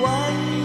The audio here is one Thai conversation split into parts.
one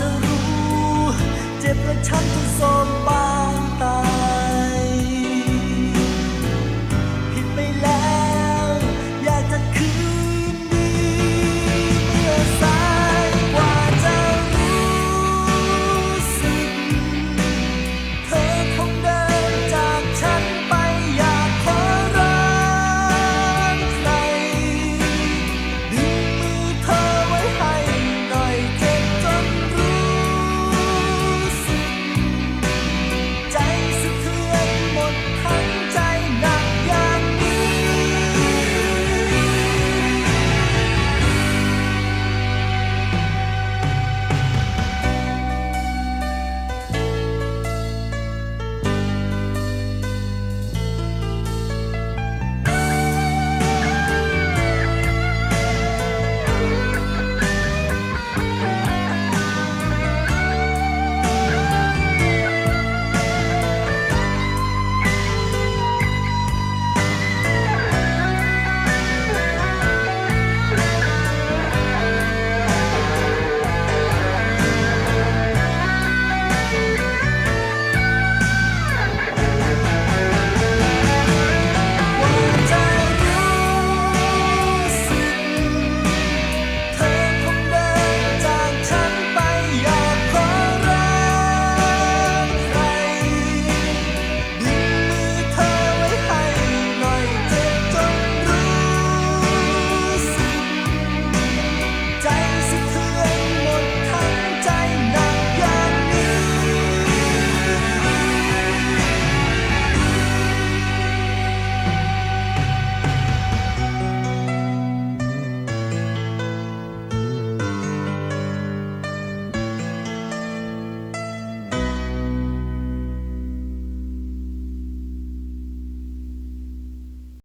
จะรู้ เจ็บและช้ำทุกโซมไป